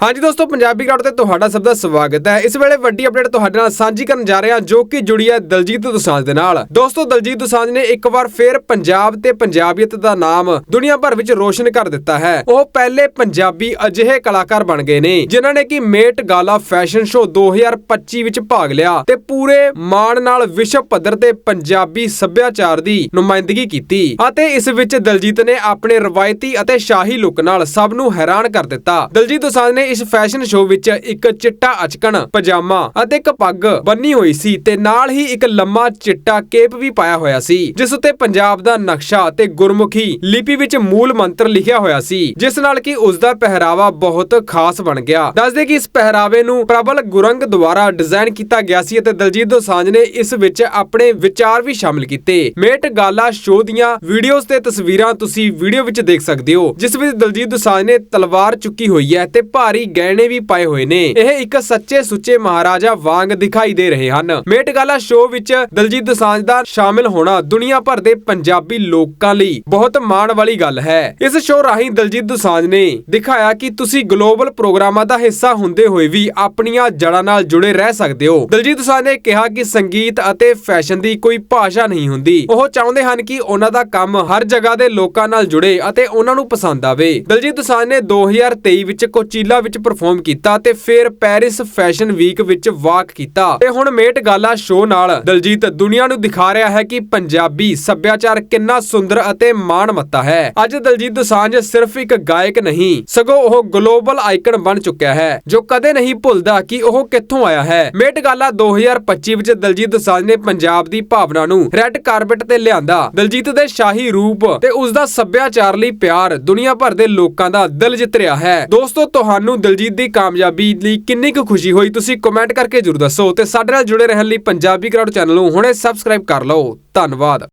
ਹਾਂਜੀ ਦੋਸਤੋ, ਪੰਜਾਬੀ ਕਰਾਊਡ ਤੇ ਤੁਹਾਡਾ ਸਭ ਦਾ ਸਵਾਗਤ ਹੈ। ਇਸ ਵੇਲੇ ਵੱਡੀ ਅਪਡੇਟ ਤੁਹਾਡੇ ਨਾਲ ਸਾਂਝੀ ਕਰਨ ਜਾ ਰਹੇ ਹਾਂ, ਜੋ ਕਿ ਜੁੜੀ ਹੈ ਦਲਜੀਤ ਦੁਸਾਂਝ ਦੇ ਨਾਲ। ਦੋਸਤੋ, ਦਲਜੀਤ ਦੁਸਾਂਝ ਨੇ ਇੱਕ ਵਾਰ ਫੇਰ ਪੰਜਾਬ ਤੇ ਪੰਜਾਬੀਅਤ ਦਾ ਨਾਮ ਦੁਨੀਆ ਭਰ ਵਿੱਚ ਰੋਸ਼ਨ ਕਰ ਦਿੱਤਾ ਹੈ। ਉਹ ਪਹਿਲੇ ਪੰਜਾਬੀ ਅਜਿਹੇ ਕਲਾਕਾਰ ਬਣ ਗਏ ਨੇ, ਜਿਨ੍ਹਾਂ ਨੇ ਕਿ ਮੇਟ ਗਾਲਾ ਫੈਸ਼ਨ ਸ਼ੋ 2025 ਵਿੱਚ ਭਾਗ ਲਿਆ ਤੇ ਪੂਰੇ ਮਾਣ ਨਾਲ ਵਿਸ਼ਵ ਪੱਧਰ ਤੇ ਪੰਜਾਬੀ ਸੱਭਿਆਚਾਰ ਦੀ ਨੁਮਾਇੰਦਗੀ ਕੀਤੀ ਅਤੇ ਇਸ ਵਿੱਚ ਦਲਜੀਤ ਨੇ ਆਪਣੇ ਰਵਾਇਤੀ ਅਤੇ ਸ਼ਾਹੀ ਲੁੱਕ ਨਾਲ ਸਭ ਨੂੰ ਹੈਰਾਨ ਕਰ ਦਿੱਤਾ। ਦਲਜੀਤ ਦੁਸਾਂਝ ਨੇ ਇਸ ਫੈਸ਼ਨ ਸ਼ੋਅ ਵਿੱਚ ਇੱਕ ਚਿੱਟਾ ਅਚਕਣ, ਪਜਾਮਾ ਅਤੇ ਇੱਕ ਪੱਗ ਬੰਨੀ ਹੋਈ ਸੀ ਤੇ ਨਾਲ ਹੀ ਇੱਕ ਲੰਮਾ ਚਿੱਟਾ ਕੇਪ ਵੀ ਪਾਇਆ ਹੋਇਆ ਸੀ, ਜਿਸ ਉੱਤੇ ਪੰਜਾਬ ਦਾ ਨਕਸ਼ਾ ਤੇ ਗੁਰਮੁਖੀ ਲਿਪੀ ਵਿੱਚ ਮੂਲ ਮੰਤਰ ਲਿਖਿਆ ਹੋਇਆ ਸੀ, ਜਿਸ ਨਾਲ ਕਿ ਉਸ ਦਾ ਪਹਿਰਾਵਾ ਬਹੁਤ ਖਾਸ ਬਣ ਗਿਆ। ਦੱਸਦੇ ਕਿ ਇਸ ਪਹਿਰਾਵੇ ਨੂੰ ਪ੍ਰਬਲ ਗੁਰੰਗ ਦੁਆਰਾ ਡਿਜ਼ਾਈਨ ਕੀਤਾ ਗਿਆ ਸੀ ਅਤੇ ਦਲਜੀਤ ਦੋਸਾਂਝ ਨੇ ਇਸ ਵਿੱਚ ਆਪਣੇ ਵਿਚਾਰ ਵੀ ਸ਼ਾਮਿਲ ਕੀਤੇ। ਮੇਟ ਗਾਲਾ ਸ਼ੋਅ ਦੀਆਂ ਵੀਡੀਓਜ਼ ਤੇ ਤਸਵੀਰਾਂ ਤੁਸੀਂ ਵੀਡੀਓ ਵਿੱਚ ਦੇਖ ਸਕਦੇ ਹੋ, ਜਿਸ ਵਿੱਚ ਦਲਜੀਤ ਦੋਸਾਂਝ ਨੇ ਤਲਵਾਰ ਚੁੱਕੀ ਹੋਈ ਹੈ ਤੇ ਭਾਰੀ ਗਹਿਣੇ ਵੀ ਪਾਏ ਹੋਏ ਨੇ। ਇਹ ਇੱਕ ਸੱਚੇ ਸੁੱਚੇ ਮਹਾਰਾਜਾ ਵਾਂਗ ਦਿਖਾਈ ਦੇ ਰਹੇ ਹਨ। ਮੇਟ ਸ਼ੋਅ ਵਿੱਚ ਦਲਜੀਤ ਦੋਸਾਂਝ ਦਾ ਸ਼ਾਮਿਲ ਹੋਣਾ ਦੁਨੀਆ ਭਰ ਦੇ ਪੰਜਾਬੀ ਲੋਕਾਂ ਲਈ ਬਹੁਤ ਮਾਣ ਵਾਲੀ ਗੱਲ ਹੈ। ਇਸ ਸ਼ੋਅ ਰਾਹੀਂ ਦਲਜੀਤ ਦੋਸਾਂਝ ਨੇ ਦਿਖਾਇਆ ਕਿ ਤੁਸੀਂ ਗਲੋਬਲ ਪ੍ਰੋਗਰਾਮਾਂ ਦਾ ਹਿੱਸਾ ਹੁੰਦੇ ਹੋਏ ਵੀ ਆਪਣੀਆਂ ਜੜ੍ਹਾਂ ਨਾਲ ਜੁੜੇ ਰਹਿ ਸਕਦੇ ਹੋ। ਦਲਜੀਤ ਦੋਸਾਂਝ ਨੇ ਕਿਹਾ ਕਿ ਸੰਗੀਤ ਅਤੇ ਫੈਸ਼ਨ ਦੀ ਕੋਈ ਭਾਸ਼ਾ ਨਹੀਂ ਹੁੰਦੀ। ਉਹ ਚਾਹੁੰਦੇ ਹਨ ਕਿ ਉਹਨਾਂ ਦਾ ਕੰਮ ਹਰ ਜਗ੍ਹਾ ਦੇ ਲੋਕਾਂ ਨਾਲ ਜੁੜੇ ਅਤੇ ਉਹਨਾਂ ਨੂੰ ਪਸੰਦ ਆਵੇ। ਦਲਜੀਤ ਦੋਸਾਂਝ ਨੇ 2023 ਵਿੱਚ ਕੋਚੀਲਾ ਵਿੱਚ ਪਰਫਾਰਮ ਕੀਤਾ ਤੇ ਫਿਰ ਪੈਰਿਸ ਫੈਸ਼ਨ ਵੀਕ ਵਿੱਚ ਵਾਕ ਕੀਤਾ। ਤੇ ਹੁਣ ਮੇਟ ਗਾਲਾ ਸ਼ੋਅ ਨਾਲ ਦਲਜੀਤ ਦੁਨੀਆ ਨੂੰ ਦਿਖਾ ਰਿਹਾ ਹੈ ਕਿ ਪੰਜਾਬੀ ਸੱਭਿਆਚਾਰ ਕਿੰਨਾ ਸੁੰਦਰ ਅਤੇ ਮਾਣਮੱਤਾ ਹੈ। ਅੱਜ ਦਲਜੀਤ ਦੋਸਾਂਝ ਸਿਰਫ ਇੱਕ ਗਾਇਕ ਨਹੀਂ, ਸਗੋਂ ਉਹ ਗਲੋਬਲ ਆਈਕਨ ਬਣ ਚੁੱਕਿਆ ਹੈ, ਜੋ ਕਦੇ ਨਹੀਂ ਭੁੱਲਦਾ ਕਿ ਉਹ ਕਿੱਥੋਂ ਆਇਆ ਹੈ। ਮੇਟ ਗਾਲਾ 2025 ਵਿੱਚ ਦਲਜੀਤ ਦੋਸਾਂਝ ਨੇ ਪੰਜਾਬ ਦੀ ਭਾਵਨਾ ਨੂੰ ਰੈੱਡ ਕਾਰਪਟ ਤੇ ਲਿਆਂਦਾ। ਦਲਜੀਤ ਦੇ ਸ਼ਾਹੀ ਰੂਪ ਤੇ ਉਸ ਦਾ ਸੱਭਿਆਚਾਰ ਲਈ ਪਿਆਰ ਦੁਨੀਆ ਭਰ ਦੇ ਲੋਕਾਂ ਦਾ ਦਿਲ ਜਿੱਤ ਰਿਹਾ ਹੈ। ਦੋਸਤੋ, ਤੁਹਾਨੂੰ ਤੁਹਾਨੂੰ ਦਲਜੀਤ ਦੀ ਕਾਮਯਾਬੀ ਲਈ ਕਿੰਨੀ ਕੁ ਖੁਸ਼ੀ ਹੋਈ, ਤੁਸੀਂ ਕਮੈਂਟ ਕਰਕੇ ਜਰੂਰ ਦੱਸੋ ਤੇ ਸਾਡੇ ਨਾਲ ਜੁੜੇ ਰਹਿਣ ਲਈ ਪੰਜਾਬੀ ਕਰਾਊਡ ਚੈਨਲ ਨੂੰ ਹੁਣੇ ਸਬਸਕ੍ਰਾਈਬ ਕਰ ਲਓ। ਧੰਨਵਾਦ।